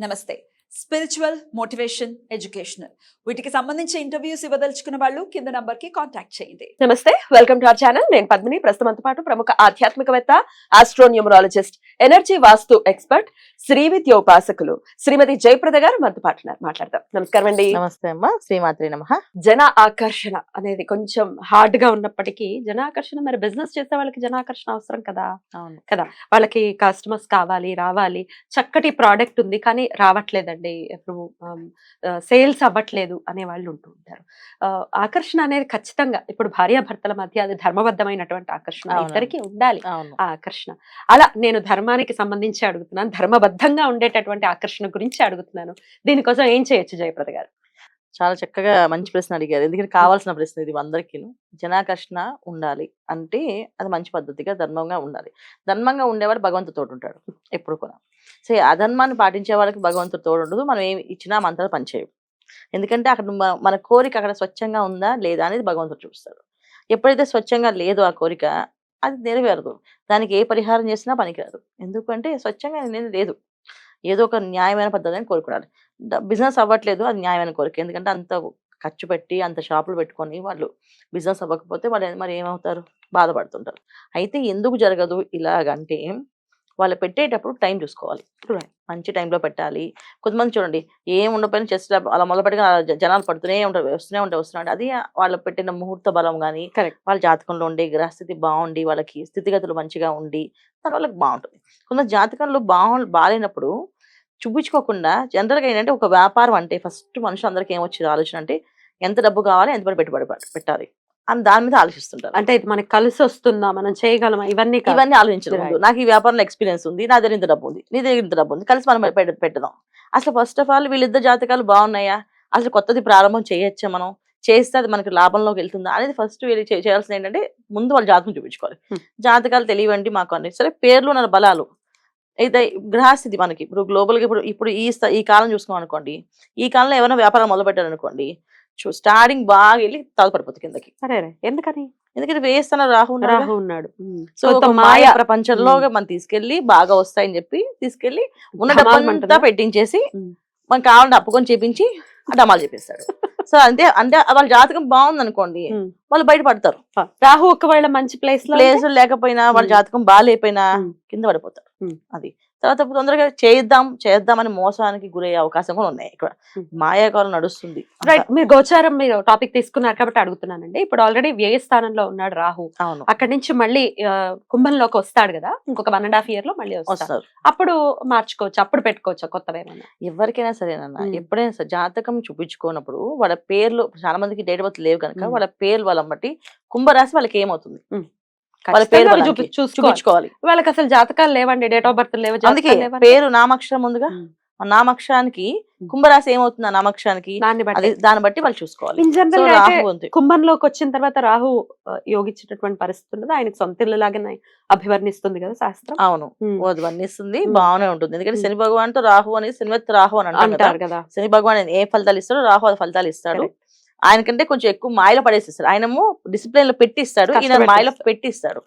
నమస్తే spiritual motivation educational వీటికి సంబంధించి ఇంటర్వ్యూస్ ఇవ్వదలుచుకున్న వాళ్ళు కింద నంబర్కి కాంటాక్ట్ చేయండి. నమస్తే వెల్కమ్ టు అవర్ ఛానల్ నేను పద్మిని. ప్రస్తుతంతో పాటు ప్రముఖ ఆధ్యాత్మికవేత్త astronumerologist energy vastu expert Shri Vidya ఉపాసకులు శ్రీమతి జయప్రద గారు మనతో పాటు ఉన్నారు. మాట్లాడదాం. నమస్కారం అండి. నమస్తే అమ్మా. శ్రీమాత్రి నమ. జన ఆకర్షణ అనేది కొంచెం హార్డ్గా ఉన్నప్పటికీ జన ఆకర్షణ మరి బిజినెస్ చేసే వాళ్ళకి జన ఆకర్షణ అవసరం కదా? అవును. వాళ్ళకి కస్టమర్స్ కావాలి రావాలి. చక్కటి ప్రోడక్ట్ ఉంది కానీ రావట్లేదండి. ఇప్పుడు సేల్స్ అవ్వట్లేదు అనే వాళ్ళు ఉంటూ ఉంటారు. ఆకర్షణ అనేది ఖచ్చితంగా ఇప్పుడు భార్యాభర్తల మధ్య అది ధర్మబద్ధమైనటువంటి ఆకర్షణ. ఇద్దరికి ఉండాలి ఆ ఆకర్షణ. అలా నేను ధర్మానికి సంబంధించి అడుగుతున్నాను ధర్మబద్ధంగా ఉండేటటువంటి ఆకర్షణ గురించి అడుగుతున్నాను. దీనికోసం ఏం చేయొచ్చు జయప్రద గారు? చాలా చక్కగా మంచి ప్రశ్న అడిగారు. ఎందుకంటే కావాల్సిన ప్రశ్న ఇది అందరికీ జనాకర్షణ ఉండాలి అంటే అది మంచి పద్ధతిగా ధర్మంగా ఉండాలి. ధర్మంగా ఉండేవాడు భగవంతుడు తోడు ఉంటాడు ఎప్పుడు కూడా. సో అధర్మాన్ని పాటించే వాళ్ళకి భగవంతుడు తోడు ఉండదు మనం ఏమి ఇచ్చినా మంత్రాలు పనిచేయవు ఎందుకంటే అక్కడ మన కోరిక అక్కడ స్వచ్ఛంగా ఉందా? లేదా? అనేది భగవంతుడు చూపిస్తాడు. ఎప్పుడైతే స్వచ్ఛంగా లేదో ఆ కోరిక అది నెరవేరదు. దానికి ఏ పరిహారం చేసినా పనికిరాదు. ఎందుకంటే స్వచ్ఛంగా అనేది లేదు. ఏదో ఒక న్యాయమైన పద్ధతి అని కోరుకున్నారు బిజినెస్ అవ్వట్లేదు అది న్యాయమైన కోరిక. ఎందుకంటే అంత ఖర్చు పెట్టి అంత షాపులు పెట్టుకొని వాళ్ళు బిజినెస్ అవ్వకపోతే వాళ్ళు మరి ఏమవుతారు? బాధపడుతుంటారు. అయితే ఎందుకు జరగదు? ఇలాగంటే వాళ్ళు పెట్టేటప్పుడు టైం చూసుకోవాలి. మంచి టైంలో పెట్టాలి కొంతమంది చూడండి ఏం ఉండకపోయినా చెస్ట్ అలా మొదలు పెట్టుకుని అలా జ- జనాలు పడుతూనే ఉంటారు వస్తూనే ఉంటారు వస్తూనే ఉంటారు అది వాళ్ళు పెట్టిన ముహూర్త బలం కానీ. వాళ్ళ జాతకంలో ఉండే గ్రహస్థితి బాగుండి వాళ్ళకి స్థితిగతులు మంచిగా ఉండి దాని వాళ్ళకి బాగుంటుంది కొంత జాతకంలో బాగు బాగాలేనప్పుడు చూపించుకోకుండా జనరల్గా ఏంటంటే ఒక వ్యాపారం అంటే ఫస్ట్ మనుషులు అందరికీ ఏమొచ్చేది ఆలోచన అంటే ఎంత డబ్బు కావాలి ఎంత పడి పెట్టుబడి పెట్- పెట్టాలి అని దాని మీద ఆలోచిస్తుంటారు. అంటే మనకి కలిసి వస్తుందా? మనం చేయగలమా? ఇవన్నీ. ఇవన్నీ ఆలోచించడం. నాకు ఈ వ్యాపారంలో ఎక్స్పీరియన్స్ ఉంది నా దగ్గర ఇంత డబ్బు ఉంది నీ దగ్గర ఇంత డబ్బు ఉంది కలిసి మనం పెడదాం అసలు ఫస్ట్ ఆఫ్ ఆల్ వీళ్ళిద్దరు జాతకాలు బాగున్నాయా? అసలు కొత్తది ప్రారంభం చేయొచ్చా మనం? చేస్తే అది మనకి లాభంలోకి వెళ్తుందా? అనేది ఫస్ట్ వీళ్ళు చే- చేయాల్సింది ఏంటంటే ముందు వాళ్ళ జాతకం చూపించుకోవాలి. Hmm. జాతకాలు తెలియండి మాకు అన్ని. సరే పేర్లు ఉన్న బలాలు. అయితే గ్రహస్థితి మనకి. ఇప్పుడు గ్లోబల్గా ఇప్పుడు ఇప్పుడు ఈ ఈ కాలం చూసుకున్నాం అనుకోండి ఈ కాలంలో ఏమైనా వ్యాపారం మొదలు పెట్టారు అనుకోండి స్టార్టింగ్ బాగా వెళ్ళి తాగుపడిపోతుంది కిందకి సరే. ఎందుకని ఎందుకంటే వేస్తున్న రాహు. రాహు ఉన్నాడు. సో ఒక మాయ ప్రపంచంలో మనం తీసుకెళ్ళి బాగా వస్తాయని చెప్పి తీసుకెళ్ళి ఉన్న డబ్బంతా? పెట్టించేసి. మనకు కావాలంటే అప్పుకొని చేపించి డమాలు చెప్పేస్తాడు సో అంతే అంటే వాళ్ళ జాతకం బాగుంది అనుకోండి. వాళ్ళు బయటపడతారు రాహు ఒకవేళ మంచి ప్లేస్? ప్లేస్ లేకపోయినా వాళ్ళ. జాతకం బాగాలేకపోయినా. కింద పడిపోతారు. అది తర్వాత తొందరగా చేద్దాం చేద్దామని మోసానికి గురయ్యే అవకాశం కూడా ఉన్నాయి ఇక్కడ. మాయాకాలం నడుస్తుంది. రైట్ మీరు గోచారం మీరు టాపిక్ తీసుకున్నారు కాబట్టి అడుగుతున్నానండి. ఇప్పుడు ఆల్రెడీ వ్యయ స్థానంలో ఉన్నాడు రాహు. అవును. అక్కడి నుంచి మళ్ళీ కుంభంలోకి వస్తాడు కదా? ఇంకొక వన్ అండ్ హాఫ్ ఇయర్లో మళ్ళీ వస్తాడు. వస్తారు. అప్పుడు మార్చుకోవచ్చు? అప్పుడు పెట్టుకోవచ్చు? కొత్తవి ఏమైనా ఎవరికైనా సరేనన్న. ఎప్పుడైనా సరే జాతకం చూపించుకోనప్పుడు వాళ్ళ పేర్లు చాలా మందికి డేట్ బర్త్ లేవు కనుక. వాళ్ళ పేర్లు వాళ్ళని బట్టి కుంభరాశి వాళ్ళకి ఏమవుతుంది? వాళ్ళ పేరు చూపించుకోవాలి వాళ్ళకి అసలు జాతకాలు లేవండి డేట్ ఆఫ్ బర్త్ లేవు అందుకే. పేరు నామక్షరం ముందుగా ఉమ్. కుంభరాశి ఏమవుతుంది ఆ నామక్షరానికి? దాన్ని బట్టి. దాన్ని బట్టి వాళ్ళు చూసుకోవాలి. ఇన్ జనరల్ కుంభంలోకి వచ్చిన తర్వాత రాహు యోగించేటటువంటి పరిస్థితి ఉన్నది. ఆయనకు సొంత ఇల్లు లాగానే అభివర్ణిస్తుంది కదా శాస్త్రం. అవును. వర్ణిస్తుంది. బాగానే ఉంటుంది. ఎందుకంటే. శని భగవాన్తో రాహు అనేది శనివత్ రాహు అని అంటారు కదా. శని భగవాన్ ఏ ఫలితాలు ఇస్తాడో రాహు అది ఫలితాలు ఇస్తాడు. Correct. ఆయనకంటే కొంచెం ఎక్కువ మాయలో పడేసిస్తాడు ఆయనము డిసిప్లిన్లో పెట్టిస్తాడు ఈయన. మాయలో పెట్టిస్తాడు.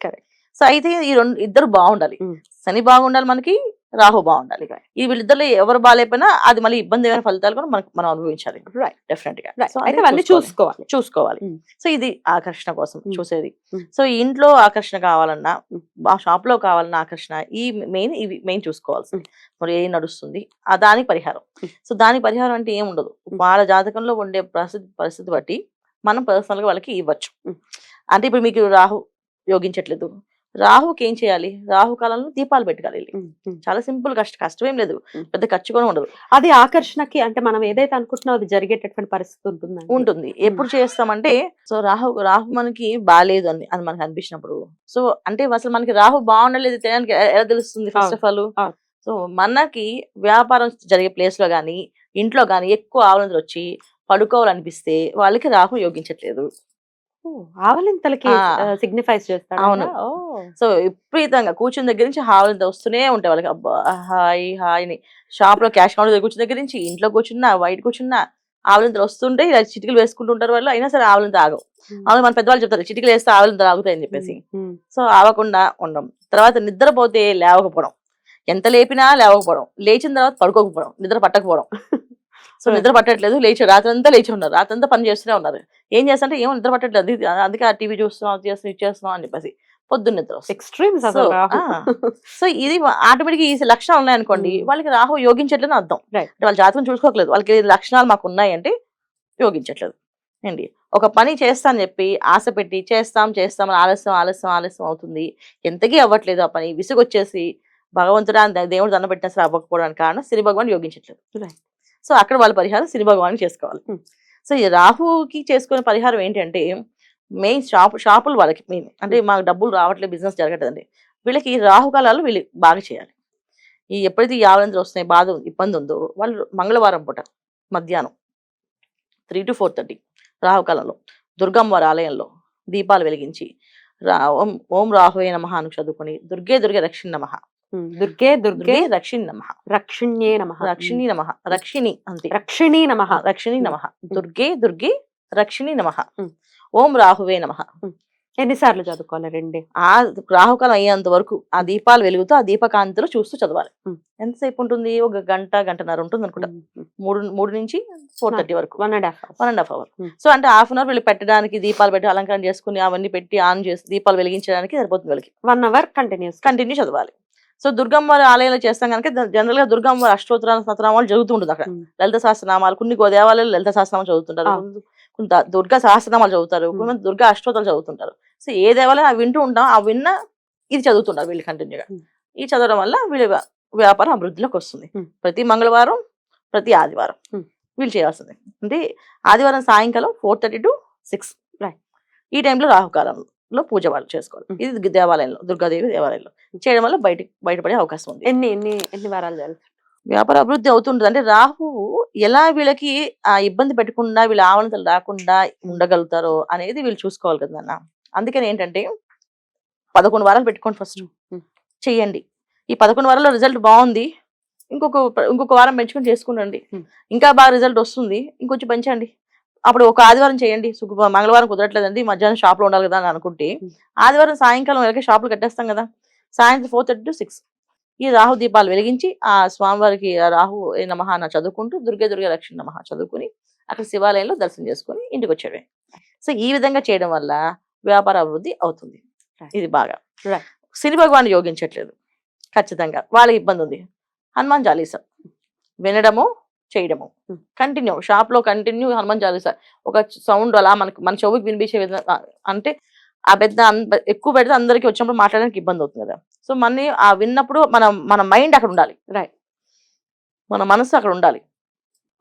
సో అయితే ఈ రెండు ఇద్దరు బాగుండాలి. శని బాగుండాలి మనకి రాహు బాగుండాలి ఈ వీళ్ళిద్దరు ఎవరు బాగాలేకపోయినా అది మళ్ళీ ఇబ్బంది ఫలితాలు కూడా మనకు మనం అనుభవించాలి Right. డెఫినెట్గా అయితే అది అవన్నీ చూసుకోవాలి. చూసుకోవాలి ఉమ్. సో ఇది ఆకర్షణ కోసం ఉమ్. చూసేది ఉమ్. సో ఈ ఇంట్లో ఆకర్షణ కావాలన్నా షాప్లో కావాలన్నా ఆకర్షణ ఈ మెయిన్ ఇవి మెయిన్ చూసుకోవాల్సింది. మరి ఏం నడుస్తుంది ఆ దానికి పరిహారం. సో దానికి పరిహారం అంటే ఏం ఉండదు. వాళ్ళ జాతకంలో ఉండే పరిస్థితి పరిస్థితి బట్టి మనం పర్సనల్గా వాళ్ళకి ఇవ్వచ్చు. అంటే ఇప్పుడు మీకు రాహు యోగించట్లేదు రాహుకి ఏం చేయాలి? రాహు కాలంలో దీపాలు పెట్టుకోవాలి. చాలా సింపుల్ కష్ట కష్టమేం లేదు. ఉమ్. పెద్ద ఖర్చు కూడా ఉండదు. అది ఆకర్షణకి అంటే మనం ఏదైతే అనుకుంటున్నామో అది జరిగేటటువంటి పరిస్థితి ఉంటుంది ఉంటుంది. ఎప్పుడు చేస్తామంటే సో రాహు రాహు మనకి బాగాలేదు అని అని మనకి అనిపించినప్పుడు. సో అంటే అసలు మనకి రాహు బాగుండలేదు తెలియడానికి ఎ- ఎలా తెలుస్తుంది ఫస్ట్ ఆఫ్ ఆల్. సో మనకి వ్యాపారం జరిగే ప్లేస్లో గానీ ఇంట్లో గానీ ఎక్కువ ఆవలింతలు వచ్చి పడుకోవాలనిపిస్తే వాళ్ళకి రాహు యోగించట్లేదు. ఆవలింతలకి. సిగ్నిఫైస్ చేస్తాడు అవును. సో విపరీతంగా కూర్చుని దగ్గర నుంచి ఆవలింత వస్తూనే ఉంటాయి వాళ్ళకి. అబ్బా! హాయ్ హాయ్ అని. షాప్లో క్యాష్ కౌంటర్ కూర్చున్న దగ్గర నుంచి ఇంట్లో కూర్చున్నా బయట కూర్చున్నా ఆవలింతలు వస్తుంటే ఇలా చిటికలు వేసుకుంటూ ఉంటారు వాళ్ళు. అయినా సరే ఆవలింత ఆగవు. అవును మన పెద్దవాళ్ళు చెప్తారు చిటికలు వేస్తే ఆవలింతలు ఆగుతాయని చెప్పేసి. సో ఆవకుండా ఉండం. తర్వాత నిద్రపోతే లేవకపోవడం. ఎంత లేపినా లేవకపోవడం. లేచిన తర్వాత పడుకోకపోవడం. నిద్ర పట్టకపోవడం. సో. నిద్ర పట్టట్లేదు లేచి రాత్రంతా లేచి ఉన్నారు. రాత్రంతా పని చేస్తూనే ఉన్నారు. ఏం చేస్తుంటే ఏమో నిద్ర పట్టట్లేదు? అందుకే- ఆ టీవీ చూస్తున్నాం అది చేస్తున్నాం ఇది చేస్తున్నాం అని చెప్పేసి పొద్దున్న నిద్ర ఎక్స్ట్రీమ్స్ సో ఇది ఆటోమేటిక్ ఈ లక్షణాలు ఉన్నాయనుకోండి Hmm. వాళ్ళకి రాహు యోగించట్లేదు అర్థం. అంటే వాళ్ళ జాతకం చూసుకోవట్లేదు వాళ్ళకి లక్షణాలు మాకు ఉన్నాయంటే యోగించట్లేదు. ఏంటి? ఒక పని చేస్తా అని చెప్పి ఆశ పెట్టి చేస్తాం చేస్తాం ఆలస్యం ఆలస్యం ఆలస్యం అవుతుంది. ఎంతకీ అవ్వట్లేదు ఆ పని. విసుగొచ్చేసి భగవంతుడా దేవుడు దండ పెట్టినా సరే అవ్వకపోవడానికి కారణం శని భగవాన్ యోగించట్లేదు. సో అక్కడ వాళ్ళ పరిహారం శని భగవాన్ చేసుకోవాలి. సో ఈ రాహుకి చేసుకునే పరిహారం ఏంటంటే మెయిన్ షాప్ షాపులు వాళ్ళకి మెయిన్. అంటే మాకు డబ్బులు రావట్లేదు బిజినెస్ జరగట్లేదండి. వీళ్ళకి ఈ రాహుకాలాలు వీళ్ళు బాగా చేయాలి. ఈ ఎప్పుడైతే ఈ ఆవలంతులు వస్తున్నాయి బాధ ఇబ్బంది ఉందో వాళ్ళు మంగళవారం పూట మధ్యాహ్నం త్రీ టు ఫోర్ థర్టీ రాహుకాలంలో దుర్గమ్మవారి ఆలయంలో దీపాలు వెలిగించి రా ఓం ఓం రాహువే నమః అని చదువుకొని దుర్గే దుర్గే రక్షిణి నమః దుర్గే దుర్గే రక్షిణి నమః. రక్షిణ్యే నమ. రక్షిణి నమః. రక్షిణి అంతే. రక్షిణీ నమ. రక్షిణి నమః. దుర్గే దుర్గే రక్షిణి నమః. ఓం రాహువే నమః. ఎన్నిసార్లు చదువుకోవాలి? రెండే. ఆ రాహుకాలం అయ్యేంత వరకు ఆ దీపాలు వెలుగుతూ ఆ దీపకాంతిలో చూస్తూ చదవాలి. ఎంతసేపు ఉంటుంది? ఒక గంట గంటన్నర ఉంటుంది అనుకుంటా. మూడు మూడు నుంచి ఫోర్ థర్టీ వరకు. One and half one and half hour. So అంటే హాఫ్ అన్ అవర్ వీళ్ళు పెట్టడానికి దీపాలు పెట్టి అలంకరణ చేసుకుని అవన్నీ పెట్టి ఆన్ చేసి దీపాలు వెలిగించడానికి సరిపోతుంది వీళ్ళకి. One hour continuous. కంటిన్యూ చదవాలి. సో దుర్గమ్మవారి ఆలయంలో చేస్తాం కనుక జనరల్గా దుర్గమ్మవారి అష్టోత్తరాల సతనామాలు జరుగుతూ ఉంటుంది అక్కడ. లలిత సహస్రనామాలు కొన్ని గో- దేవాలయాలు లలిత సహస్రనామాలు చదువుతుంటారు. కొన్ని- ద- దుర్గా సహస్రనామాలు చదువుతారు. కొంతమంది దుర్గా అష్టోత్తరాలు చదువుతుంటారు సో ఏ దేవాలయం అవి వింటూ ఉంటాం ఆ విన్న ఇది చదువుతుంటారు వీళ్ళు కంటిన్యూగా. ఈ చదవడం వల్ల వీళ్ళ వ్య- వ్యాపారం అభివృద్ధిలోకి వస్తుంది. ప్రతి మంగళవారం ప్రతి ఆదివారం. వీళ్ళు చేయాల్సింది అంటే ఆదివారం సాయంకాలం ఫోర్ థర్టీ టు సిక్స్. ఈ టైంలో రాహుకాలంలో పూజ వాళ్ళు చేసుకోవాలి. ఇది దేవాలయంలో దుర్గాదేవి దేవాలయంలో. చేయడం వల్ల బయట బయటపడే అవకాశం ఉంది. ఎన్ని ఎన్ని ఎన్ని వారాలు చేయాలి వ్యాపార అభివృద్ధి అవుతుంటుంది. అంటే రాహువు ఎలా వీళ్ళకి ఆ ఇబ్బంది పెట్టకుండా వీళ్ళ ఆవనతలు రాకుండా ఉండగలుగుతారో అనేది వీళ్ళు చూసుకోవాలి కదా అన్న అందుకని ఏంటంటే పదకొండు వారాలు పెట్టుకోండి ఫస్ట్. చెయ్యండి. ఈ పదకొండు వారాల్లో రిజల్ట్ బాగుంది. ఇంకొక ఇంకొక వారం పెంచుకొని చేసుకుంటండి ఉమ్. ఇంకా బాగా రిజల్ట్ వస్తుంది. ఇంకొంచెం పెంచండి. అప్పుడు ఒక ఆదివారం చేయండి. మంగళవారం కుదరట్లేదండి. మధ్యాహ్నం షాప్లో ఉండాలి కదా అని అనుకుంటే. ఆదివారం సాయంకాలం వెళ్ళకి షాపులు కట్టేస్తాం కదా. సాయంత్రం ఫోర్ థర్టీ టు సిక్స్ ఈ రాహు దీపాలు వెలిగించి ఆ స్వామివారికి ఆ రాహు ఏ నమః అని చదువుకుంటూ దుర్గే దుర్గే లక్ష్మి నమః చదువుకుని అక్కడ శివాలయంలో దర్శనం చేసుకుని ఇంటికి వచ్చేయడమే సో ఈ విధంగా చేయడం వల్ల వ్యాపార అభివృద్ధి అవుతుంది. ఇది బాగా. శని భగవాన్ యోగించట్లేదు. ఖచ్చితంగా. వాళ్ళకి ఇబ్బంది ఉంది. హనుమాన్ చాలీసా. వినడము చేయడము. కంటిన్యూ షాప్లో కంటిన్యూ హనుమాన్ చాలీసా ఒక సౌండ్ అలా మనకు మన చెవుకి వినిపించే విధంగా అంటే ఆ పెద్ద ఎక్కువ పెడితే అందరికీ వచ్చినప్పుడు మాట్లాడడానికి ఇబ్బంది అవుతుంది కదా. సో మన ఆ విన్నప్పుడు మన మన మైండ్ అక్కడ ఉండాలి. Right. మన మనసు అక్కడ ఉండాలి.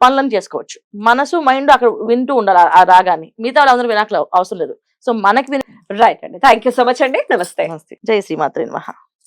పనులను చేసుకోవచ్చు. మనసు మైండ్ అక్కడ వింటూ ఉండాలి ఆ- రాగాన్ని. మిగతా వాళ్ళందరూ వినక్కల అవసరం లేదు. సో మనకి రైట్ అండి. థ్యాంక్ యూ సో మచ్ అండి. నమస్తే. నమస్తే. జై శ్రీమాత్రే నమః.